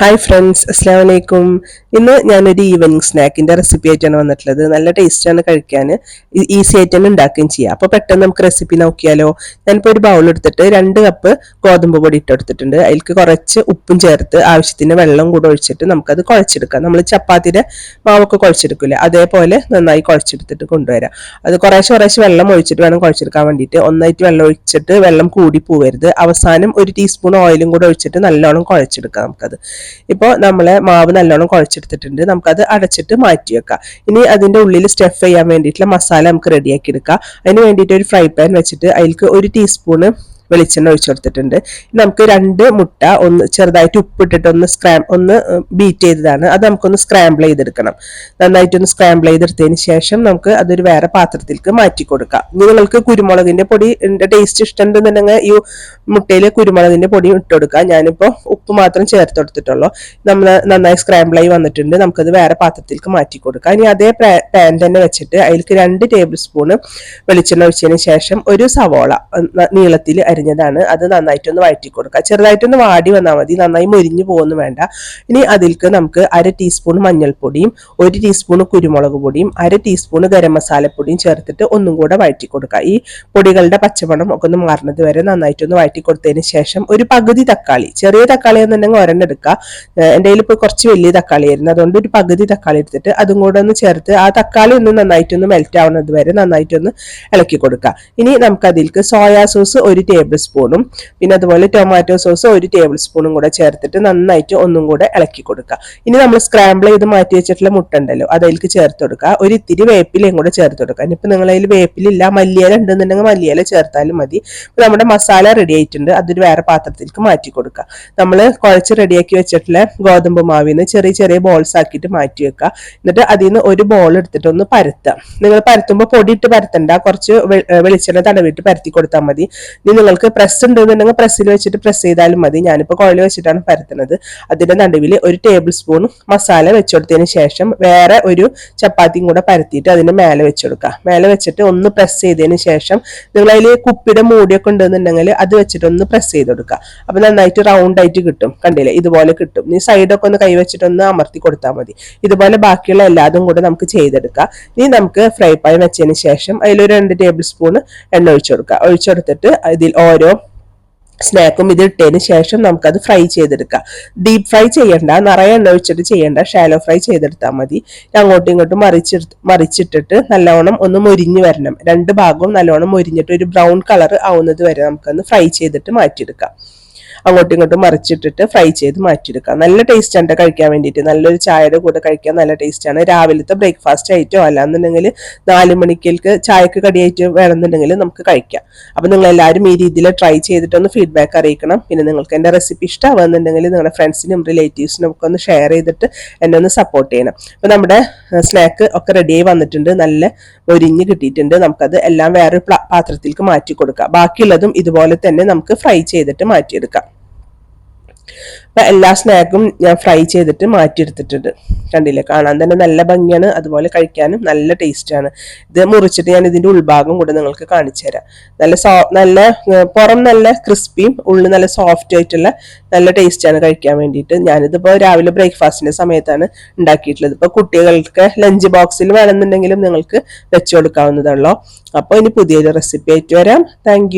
Hi friends അസ്സാം വലൈക്കും ഇന്ന് ഞാനൊരു ഈവനിങ് സ്നാക്കിന്റെ റെസിപ്പി ആയിട്ടാണ് വന്നിട്ടുള്ളത്. നല്ല ടേസ്റ്റാണ് കഴിക്കാൻ. ഈസി ആയിട്ട് തന്നെ ഉണ്ടാക്കുകയും ചെയ്യാം. അപ്പോൾ പെട്ടെന്ന് നമുക്ക് റെസിപ്പി നോക്കിയാലോ? ഞാനിപ്പോൾ ഒരു ബൗൾ എടുത്തിട്ട് രണ്ട് കപ്പ് ഗോതമ്പ് പൊടി ഇട്ടെടുത്തിട്ടുണ്ട് അതിൽക്ക് കുറച്ച് ഉപ്പും ചേർത്ത് ആവശ്യത്തിന് വെള്ളം കൂടെ ഒഴിച്ചിട്ട് നമുക്കത് കുഴച്ചെടുക്കാം. നമ്മൾ ചപ്പാത്തിയുടെ മാവൊക്കെ കുഴച്ചെടുക്കില്ലേ? അതേപോലെ നന്നായി കുഴച്ചെടുത്തിട്ട് കൊണ്ടുവരാം. അത് കുറേശ്ശെ കുറേശ്ശെ വെള്ളം ഒഴിച്ചിട്ട് വേണം കുഴച്ചെടുക്കാൻ വേണ്ടിയിട്ട്. ഒന്നായിട്ട് വെള്ളം ഒഴിച്ചിട്ട് വെള്ളം കൂടി പോവരുത്. അവസാനം ഒരു ടീസ്പൂൺ ഓയിലും കൂടെ ഒഴിച്ചിട്ട് നല്ലോണം കുഴച്ചെടുക്കാം നമുക്കത്. ഇപ്പോൾ നമ്മളെ മാവ് നല്ലോണം കുഴച്ചെടുത്തിട്ടുണ്ട്. നമുക്കത് അടച്ചിട്ട് മാറ്റി വെക്കാം. ഇനി അതിന്റെ ഉള്ളിൽ സ്റ്റഫ് ചെയ്യാൻ വേണ്ടിയിട്ടുള്ള മസാല നമുക്ക് റെഡിയാക്കി എടുക്കാം. അതിന് വേണ്ടിയിട്ട് ഒരു ഫ്രൈ പാൻ വെച്ചിട്ട് അതിൽക്ക് ഒരു ടീസ്പൂണ് വെളിച്ചെണ്ണ ഒഴിച്ചു കൊടുത്തിട്ടുണ്ട് നമുക്ക് രണ്ട് മുട്ട ഒന്ന് ചെറുതായിട്ട് ഉപ്പിട്ടിട്ട് ഒന്ന് സ്ക്രാം ഒന്ന് ബീറ്റ് ചെയ്തതാണ്. അത് നമുക്കൊന്ന് സ്ക്രാമ്പിൾ ചെയ്തെടുക്കണം. നന്നായിട്ടൊന്ന് സ്ക്രാമ്പിൾ ചെയ്തെടുത്തതിന് ശേഷം നമുക്ക് അതൊരു വേറെ പാത്രത്തിലേക്ക് മാറ്റി കൊടുക്കാം. ഇനി നിങ്ങൾക്ക് കുരുമുളകിന്റെ പൊടി ടേസ്റ്റ് ഇഷ്ടമുണ്ടെന്നുണ്ടെങ്കിൽ ഈ മുട്ടയിൽ കുരുമുളകിന്റെ പൊടി ഇട്ട് കൊടുക്കാം. ഞാനിപ്പോൾ ഉപ്പ് മാത്രം ചേർത്ത് കൊടുത്തിട്ടുള്ളൂ. നമ്മൾ നന്നായി സ്ക്രാമ്പിൾ ആയി വന്നിട്ടുണ്ട്. നമുക്കത് വേറെ പാത്രത്തിലേക്ക് മാറ്റി കൊടുക്കാം. ഇനി അതേ പാൻ തന്നെ വെച്ചിട്ട് അതിലേക്ക് രണ്ട് ടേബിൾ സ്പൂണ് വെളിച്ചെണ്ണ ഒഴിച്ചതിന് ശേഷം ഒരു സവോള നീളത്തിൽ അരി അരിഞ്ഞതാണ് അത് നന്നായിട്ടൊന്ന് വഴറ്റി കൊടുക്കുക ചെറുതായിട്ടൊന്ന് വാടി വന്നാൽ മതി. നന്നായി മുരിഞ്ഞു പോകുന്നു വേണ്ട. ഇനി അതിൽക്ക് നമുക്ക് അര ടീസ്പൂൺ മഞ്ഞൾപ്പൊടിയും ഒരു ടീസ്പൂൺ കുരുമുളക് പൊടിയും അര ടീസ്പൂൺ ഗരം മസാലപ്പൊടിയും ചേർത്തിട്ട് ഒന്നും കൂടെ വഴറ്റി കൊടുക്കുക ഈ പൊടികളുടെ പച്ചമണം ഒക്കെ ഒന്ന് മാറുന്നത് വരെ നന്നായിട്ടൊന്ന് വഴറ്റി കൊടുത്തതിന് ശേഷം ഒരു പകുതി തക്കാളി ചെറിയ തക്കാളി എന്നുണ്ടെങ്കിൽ ഒരെണ്ണം എടുക്കുക. എന്റെ കയ്യിൽ ഇപ്പോൾ കുറച്ച് വലിയ തക്കാളി ആയിരുന്നു. അതുകൊണ്ട് ഒരു പകുതി തക്കാളി എടുത്തിട്ട് അതും കൂടെ ഒന്ന് ചേർത്ത് ആ തക്കാളി ഒന്ന് നന്നായിട്ടൊന്ന് മെൽറ്റ് ആവുന്നത് വരെ നന്നായിട്ടൊന്ന് ഇളക്കി കൊടുക്കുക ഇനി നമുക്ക് അതിലേക്ക് സോയാ സോസ് ഒരു ടേബിൾ ടേബിൾ സ്പൂണും പിന്നെ അതുപോലെ ടൊമാറ്റോ സോസ് ഒരു ടേബിൾ സ്പൂണും കൂടെ ചേർത്തിട്ട് നന്നായിട്ട് ഒന്നും കൂടെ ഇളക്കി കൊടുക്കുക. ഇനി നമ്മൾ സ്ക്രാമ്പിൾ ചെയ്ത് മാറ്റി വെച്ചിട്ടുള്ള മുട്ട ഉണ്ടല്ലോ അതിലേക്ക് ചേർത്ത് കൊടുക്കുക. ഒരു ഇത്തിരി വേപ്പിലയും കൂടെ ചേർത്ത് കൊടുക്കുക. ഇനിയിപ്പോൾ നിങ്ങളതിൽ വേപ്പിലില്ല മല്ലിയില ഉണ്ടെന്നുണ്ടെങ്കിൽ മല്ലിയില ചേർത്താലും മതി. നമ്മുടെ മസാല റെഡി ആയിട്ടുണ്ട് അതൊരു വേറെ പാത്രത്തിലേക്ക് മാറ്റി കൊടുക്കുക. നമ്മൾ കുഴച്ച് റെഡിയാക്കി വെച്ചിട്ടുള്ള ഗോതമ്പ് മാവിന്ന് ചെറിയ ചെറിയ ബോൾസ് ആക്കിയിട്ട് മാറ്റി വെക്കുക. എന്നിട്ട് അതിൽ നിന്ന് ഒരു ബോൾ എടുത്തിട്ട് ഒന്ന് പരത്തുക. നിങ്ങൾ പരത്തുമ്പോൾ പൊടിയിട്ട് പരത്തണ്ട കുറച്ച് വെളിച്ചെണ്ണ തടവിട്ട് പരത്തി കൊടുത്താൽ മതി. ഇനി നിങ്ങൾക്ക് നിങ്ങൾക്ക് പ്രസ് ഉണ്ടെന്നുണ്ടെങ്കിൽ പ്രസ്സിൽ വെച്ചിട്ട് പ്രസ് ചെയ്താലും മതി. ഞാനിപ്പോൾ കുഴൽ വെച്ചിട്ടാണ് പരത്തുന്നത്. അതിന്റെ നടുവിൽ ഒരു ടേബിൾ സ്പൂൺ മസാല വെച്ചുകൊടുത്തതിന് ശേഷം വേറെ ഒരു ചപ്പാത്തിയും കൂടെ പരത്തിയിട്ട് അതിന്റെ മേലെ വെച്ചുകൊടുക്കുക മേലെ വെച്ചിട്ട് ഒന്ന് പ്രസ് ചെയ്തതിന് ശേഷം നിങ്ങൾ അതിൽ കുപ്പിയുടെ മൂടിയൊക്കെ ഉണ്ടെന്നുണ്ടെങ്കിൽ അത് വെച്ചിട്ട് ഒന്ന് പ്രസ് ചെയ്ത് കൊടുക്കുക. അപ്പോൾ നന്നായിട്ട് റൗണ്ട് ആയിട്ട് കിട്ടും. കണ്ടില്ലേ? ഇതുപോലെ കിട്ടും. നീ സൈഡൊക്കെ ഒന്ന് കൈ വെച്ചിട്ട് ഒന്ന് അമർത്തി കൊടുത്താൽ മതി. ഇതുപോലെ ബാക്കിയുള്ള എല്ലാതും കൂടെ നമുക്ക് ചെയ്തെടുക്കാം. ഇനി നമുക്ക് ഫ്രൈ പാൻ വെച്ചതിന് ശേഷം അതിലൊരു രണ്ട് ടേബിൾ സ്പൂൺ എണ്ണ ഒഴിച്ചു കൊടുക്കുക. ഒഴിച്ചെടുത്തിട്ട് ഇതിൽ ഓരോ സ്നാക്കും ഇത് ഇട്ടതിന് ശേഷം നമുക്കത് ഫ്രൈ ചെയ്തെടുക്കാം. ഡീപ്പ് ഫ്രൈ ചെയ്യണ്ട നിറയെ എണ്ണ ഒഴിച്ചിട്ട് ചെയ്യണ്ട ഷാലോ ഫ്രൈ ചെയ്തെടുത്താൽ മതി. അങ്ങോട്ടും ഇങ്ങോട്ടും മറിച്ചെടുത്ത് മറിച്ചിട്ടിട്ട് നല്ലവണ്ണം ഒന്ന് മൊരിഞ്ഞ് വരണം. രണ്ട് ഭാഗവും നല്ലവണ്ണം മൊരിഞ്ഞിട്ട് ഒരു ബ്രൗൺ കളർ ആവുന്നത് വരെ നമുക്കൊന്ന് ഫ്രൈ ചെയ്തിട്ട് മാറ്റിയെടുക്കാം. അങ്ങോട്ടും ഇങ്ങോട്ടും മറിച്ചിട്ടിട്ട് ഫ്രൈ ചെയ്ത് മാറ്റിയെടുക്കാം. നല്ല ടേസ്റ്റ് ആണ് കഴിക്കാൻ വേണ്ടിയിട്ട്. നല്ലൊരു ചായയുടെ കൂടെ കഴിക്കാൻ നല്ല ടേസ്റ്റാണ് രാവിലത്തെ ബ്രേക്ക്ഫാസ്റ്റ് ആയിട്ടോ അല്ലാന്നുണ്ടെങ്കിൽ നാല് മണിക്കേക്ക് ചായക്ക് കടിയായിട്ട് വേണമെന്നുണ്ടെങ്കിൽ നമുക്ക് കഴിക്കാം. അപ്പം നിങ്ങൾ എല്ലാവരും ഈ രീതിയിൽ ട്രൈ ചെയ്തിട്ടൊന്ന് ഫീഡ്ബാക്ക് അറിയിക്കണം. പിന്നെ നിങ്ങൾക്ക് എന്റെ റെസിപ്പി ഇഷ്ടമാകുന്നുണ്ടെങ്കിൽ നിങ്ങളുടെ ഫ്രണ്ട്സിനും റിലേറ്റീവ്സിനും ഒക്കെ ഒന്ന് ഷെയർ ചെയ്തിട്ട് എന്നെ ഒന്ന് സപ്പോർട്ട് ചെയ്യണം. അപ്പം നമ്മുടെ സ്നാക്ക് ഒക്കെ റെഡിയായി വന്നിട്ടുണ്ട്. നല്ല ഒരിഞ്ഞ് കിട്ടിയിട്ടുണ്ട്. നമുക്കത് എല്ലാം വേറൊരു പാത്രത്തിലേക്ക് മാറ്റി കൊടുക്കാം. ബാക്കിയുള്ളതും ഇതുപോലെ തന്നെ നമുക്ക് ഫ്രൈ ചെയ്തിട്ട് മാറ്റിയെടുക്കാം. എല്ലാ സ്നാക്കും ഞാൻ ഫ്രൈ ചെയ്തിട്ട് മാറ്റിയെടുത്തിട്ടുണ്ട്. കണ്ടില്ലേ? കാണാൻ തന്നെ നല്ല ഭംഗിയാണ്. അതുപോലെ കഴിക്കാനും നല്ല ടേസ്റ്റാണ് ഇത് മുറിച്ചിട്ട് ഞാൻ ഇതിന്റെ ഉൾഭാഗം കൂടെ നിങ്ങൾക്ക് കാണിച്ചു തരാം. നല്ല സോ നല്ല പുറം നല്ല ക്രിസ്പിയും ഉള്ളിൽ നല്ല സോഫ്റ്റ് ആയിട്ടുള്ള നല്ല ടേസ്റ്റാണ് കഴിക്കാൻ വേണ്ടിയിട്ട് ഞാനിതിപ്പോൾ രാവിലെ ബ്രേക്ക്ഫാസ്റ്റിന്റെ സമയത്താണ് ഉണ്ടാക്കിയിട്ടുള്ളത്. ഇപ്പോൾ കുട്ടികൾക്ക് ലഞ്ച് ബോക്സിൽ വേണമെന്നുണ്ടെങ്കിലും നിങ്ങൾക്ക് വെച്ചു കൊടുക്കാവുന്നതാണല്ലോ അപ്പോൾ ഇനി പുതിയൊരു റെസിപ്പി ആയിട്ട് വരാം. താങ്ക്